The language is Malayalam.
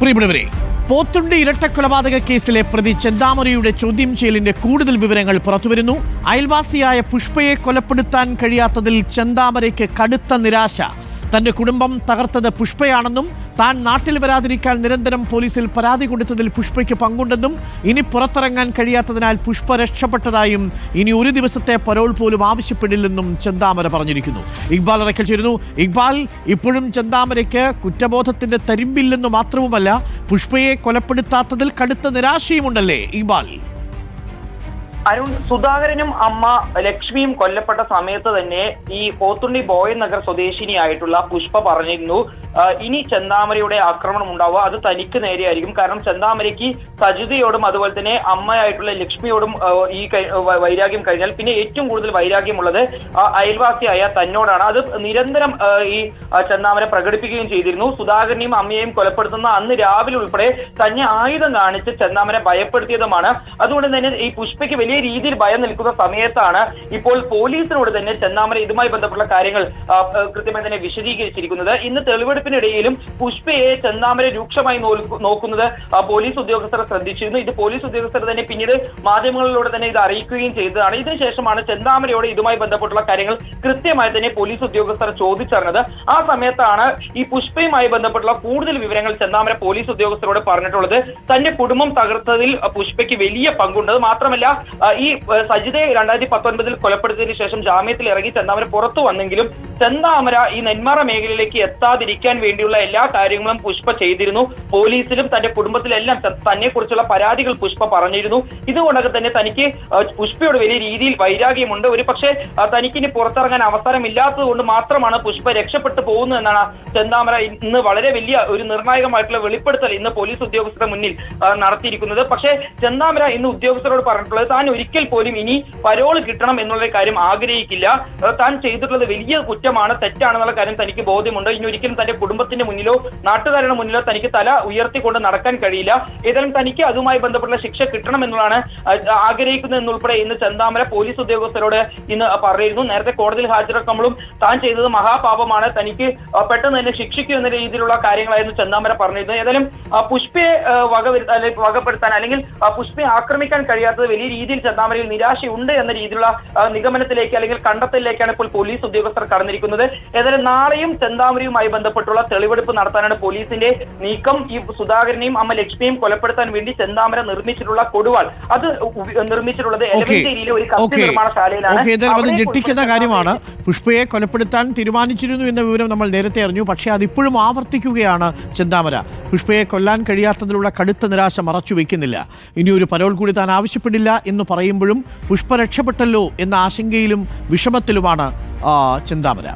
പ്രിയപ്പെട്ടവരെ പോത്തുണ്ടി ഇരട്ടക്കൊലപാതക കേസിലെ പ്രതി ചെന്താമരയുടെ ചോദ്യം ചെയ്യലിന്റെ കൂടുതൽ വിവരങ്ങൾ പുറത്തുവരുന്നു. അയൽവാസിയായ പുഷ്പയെ കൊലപ്പെടുത്താൻ കഴിയാത്തതിൽ ചെന്താമരയ്ക്ക് കടുത്ത നിരാശ. തന്റെ കുടുംബം തകർത്തത് പുഷ്പയാണെന്നും താൻ നാട്ടിൽ വരാതിരിക്കാൻ നിരന്തരം പോലീസിൽ പരാതി കൊടുത്തതിൽ പുഷ്പയ്ക്ക് പങ്കുണ്ടെന്നും ഇനി പുറത്തിറങ്ങാൻ കഴിയാത്തതിനാൽ പുഷ്പ രക്ഷപ്പെട്ടതായും ഇനി ഒരു ദിവസത്തെ പരോൾ പോലും ആവശ്യപ്പെടില്ലെന്നും ചെന്താമര പറഞ്ഞിരിക്കുന്നു. ഇക്ബാൽ അറക്കൽ ചേരുന്നു. ഇക്ബാൽ ഇപ്പോഴും ചെന്താമരയ്ക്ക് കുറ്റബോധത്തിന്റെ തരിമ്പില്ലെന്ന് മാത്രവുമല്ല പുഷ്പയെ കൊലപ്പെടുത്താത്തതിൽ കടുത്ത നിരാശയുമുണ്ടല്ലേ ഇക്ബാൽ? അരുൺ സുധാകരനും അമ്മ ലക്ഷ്മിയും കൊല്ലപ്പെട്ട സമയത്ത് തന്നെ ഈ പോത്തുണ്ടി ബോയ് നഗർ സ്വദേശിനിയായിട്ടുള്ള പുഷ്പ പറഞ്ഞിരുന്നു. ഇനി ചെന്താമരയുടെ ആക്രമണം ഉണ്ടാവുക അത് തനിക്ക് നേരെയായിരിക്കും. കാരണം ചെന്താമരയ്ക്ക് സജിതയോടും അതുപോലെ തന്നെ അമ്മയായിട്ടുള്ള ലക്ഷ്മിയോടും ഈ വൈരാഗ്യം കഴിഞ്ഞാൽ പിന്നെ ഏറ്റവും കൂടുതൽ വൈരാഗ്യമുള്ളത് അയൽവാസിയായ തന്നോടാണ്. അത് നിരന്തരം ഈ ചെന്താമര പ്രകടിപ്പിക്കുകയും ചെയ്തിരുന്നു. സുധാകരനെയും അമ്മയെയും കൊലപ്പെടുത്തുന്ന അന്ന് രാവിലെ ഉൾപ്പെടെ തന്നെ ആയുധം കാണിച്ച് ചെന്താമര ഭയപ്പെടുത്തിയതുമാണ്. അതുകൊണ്ട് തന്നെ ഈ പുഷ്പയ്ക്ക് വലിയ രീതിയിൽ ഭയം നിൽക്കുന്ന സമയത്താണ് ഇപ്പോൾ പോലീസിനോട് തന്നെ ചെന്നാമര ഇതുമായി ബന്ധപ്പെട്ട കാര്യങ്ങൾ കൃത്യമായി തന്നെ വിശദീകരിച്ചിരിക്കുന്നത്. ഇന്ന് തെളിവെടുപ്പിനിടയിലും പുഷ്പയെ ചെന്നാമര രൂക്ഷമായി നോക്കുന്നത് പോലീസ് ഉദ്യോഗസ്ഥർ ശ്രദ്ധിച്ചിരുന്നു. ഇത് പോലീസ് ഉദ്യോഗസ്ഥർ തന്നെ പിന്നീട് മാധ്യമങ്ങളിലൂടെ തന്നെ ഇത് അറിയിക്കുകയും ചെയ്തതാണ്. ഇതിനുശേഷമാണ് ചെന്താമരയോട് ഇതുമായി ബന്ധപ്പെട്ടുള്ള കാര്യങ്ങൾ കൃത്യമായി തന്നെ പോലീസ് ഉദ്യോഗസ്ഥർ ചോദിച്ചറിഞ്ഞത്. ആ സമയത്താണ് ഈ പുഷ്പയുമായി ബന്ധപ്പെട്ടുള്ള കൂടുതൽ വിവരങ്ങൾ ചെന്താമര പോലീസ് ഉദ്യോഗസ്ഥരോട് പറഞ്ഞിട്ടുള്ളത്. തന്റെ കുടുംബം തകർത്തതിൽ പുഷ്പയ്ക്ക് വലിയ പങ്കുണ്ട്. മാത്രമല്ല ഈ സജിതയെ രണ്ടായിരത്തി പത്തൊൻപതിൽ കൊലപ്പെടുത്തിയതിനു ശേഷം ജാമ്യത്തിൽ ഇറങ്ങി ചെന്താമര പുറത്തു വന്നെങ്കിലും ചെന്താമര ഈ നെന്മാറ മേഖലയിലേക്ക് എത്താതിരിക്കാൻ വേണ്ടിയുള്ള എല്ലാ കാര്യങ്ങളും പുഷ്പ ചെയ്തിരുന്നു. പോലീസിലും തന്റെ കുടുംബത്തിലെല്ലാം തന്നെ കുറിച്ചുള്ള പരാതികൾ പുഷ്പ പറഞ്ഞിരുന്നു. ഇതുകൊണ്ടൊക്കെ തന്നെ തനിക്ക് പുഷ്പയോട് വലിയ രീതിയിൽ വൈരാഗ്യമുണ്ട്. ഒരു പക്ഷേ തനിക്ക് തനിക്കിനി പുറത്തിറങ്ങാൻ അവസരമില്ലാത്തത് കൊണ്ട് മാത്രമാണ് പുഷ്പ രക്ഷപ്പെട്ടു പോകുന്നത് എന്നാണ് ചെന്താമര ഇന്ന് വളരെ വലിയ ഒരു നിർണായകമായിട്ടുള്ള വെളിപ്പെടുത്തൽ ഇന്ന് പോലീസ് ഉദ്യോഗസ്ഥരുടെ മുന്നിൽ നടത്തിയിരിക്കുന്നത്. പക്ഷേ ചെന്താമര ഇന്ന് ഉദ്യോഗസ്ഥരോട് പറഞ്ഞിട്ടുള്ളത് താൻ ഒരിക്കൽ പോലും ഇനി പരോൾ കിട്ടണം എന്നുള്ള കാര്യം ആഗ്രഹിക്കില്ല. താൻ ചെയ്തിട്ടുള്ളത് വലിയ കുറ്റമാണ് തെറ്റാണെന്നുള്ള കാര്യം തനിക്ക് ബോധ്യമുണ്ട്. ഇനി ഒരിക്കലും തന്റെ കുടുംബത്തിന്റെ മുന്നിലോ നാട്ടുകാരുടെ മുന്നിലോ തനിക്ക് തല ഉയർത്തിക്കൊണ്ട് നടക്കാൻ കഴിയില്ല. ഏതായാലും തനിക്ക് അതുമായി ബന്ധപ്പെട്ടുള്ള ശിക്ഷ കിട്ടണം എന്നുള്ളതാണ് ആഗ്രഹിക്കുന്നത് എന്നുൾപ്പെടെ ഇന്ന് ചെന്താമര പോലീസ് ഉദ്യോഗസ്ഥരോട് ഇന്ന് പറയുന്നു നേരത്തെ കോടതിയിൽ ഹാജരാക്കുമ്പോഴും താൻ ചെയ്തത് മഹാപാപമാണ്. തനിക്ക് പെട്ടെന്ന് തന്നെ ശിക്ഷിക്കും എന്ന രീതിയിലുള്ള കാര്യങ്ങളായിരുന്നു ചെന്താമര പറഞ്ഞിരുന്നത്. ഏതായാലും പുഷ്പയെ വക വകപ്പെടുത്താൻ അല്ലെങ്കിൽ പുഷ്പയെ ആക്രമിക്കാൻ കഴിയാത്തത് വലിയ രീതിയിൽ ചെന്താമരയിൽ നിരാശയുണ്ട് എന്ന രീതിയിലുള്ള നിഗമനത്തിലേക്ക് അല്ലെങ്കിൽ കണ്ടെത്തലിലേക്കാണ് ഇപ്പോൾ പോലീസ് ഉദ്യോഗസ്ഥർ കടന്നിരിക്കുന്നത്. ഏതായാലും നാളെയും ചെന്താമരയുമായി ബന്ധപ്പെട്ടുള്ള തെളിവെടുപ്പ് നടത്താനാണ് പോലീസിന്റെ നീക്കം. ഈ സുധാകരനെയും അമ്മ ലക്ഷ്മിയും കൊലപ്പെടുത്താൻ വേണ്ടി ചെന്താമര നിർമ്മിച്ചിട്ടുള്ള കൊടുവാൾ. അത് നിർമ്മിച്ചിട്ടുള്ളത് എലവഞ്ചേരിയിലെ ഒരു കത്തി നിർമ്മാണശാലയിലാണ് ഞെട്ടിക്കുന്ന കാര്യമാണ്. പുഷ്പയെ കൊലപ്പെടുത്താൻ തീരുമാനിച്ചിരുന്നു എന്ന വിവരം നമ്മൾ നേരത്തെ അറിഞ്ഞു. പക്ഷേ അതിപ്പോഴും ആവർത്തിക്കുകയാണ് ചെന്താമര. പുഷ്പയെ കൊല്ലാൻ കഴിയാത്തതിലുള്ള കടുത്ത നിരാശ മറച്ചു വെക്കുന്നില്ല. ഇനി ഒരു പരോൾ കൂടി താൻ ആവശ്യപ്പെടില്ല എന്ന് പറയുമ്പോഴും പുഷ്പ രക്ഷപ്പെട്ടല്ലോ എന്ന ആശങ്കയിലും വിഷമത്തിലുമാണ് ചെന്താമര.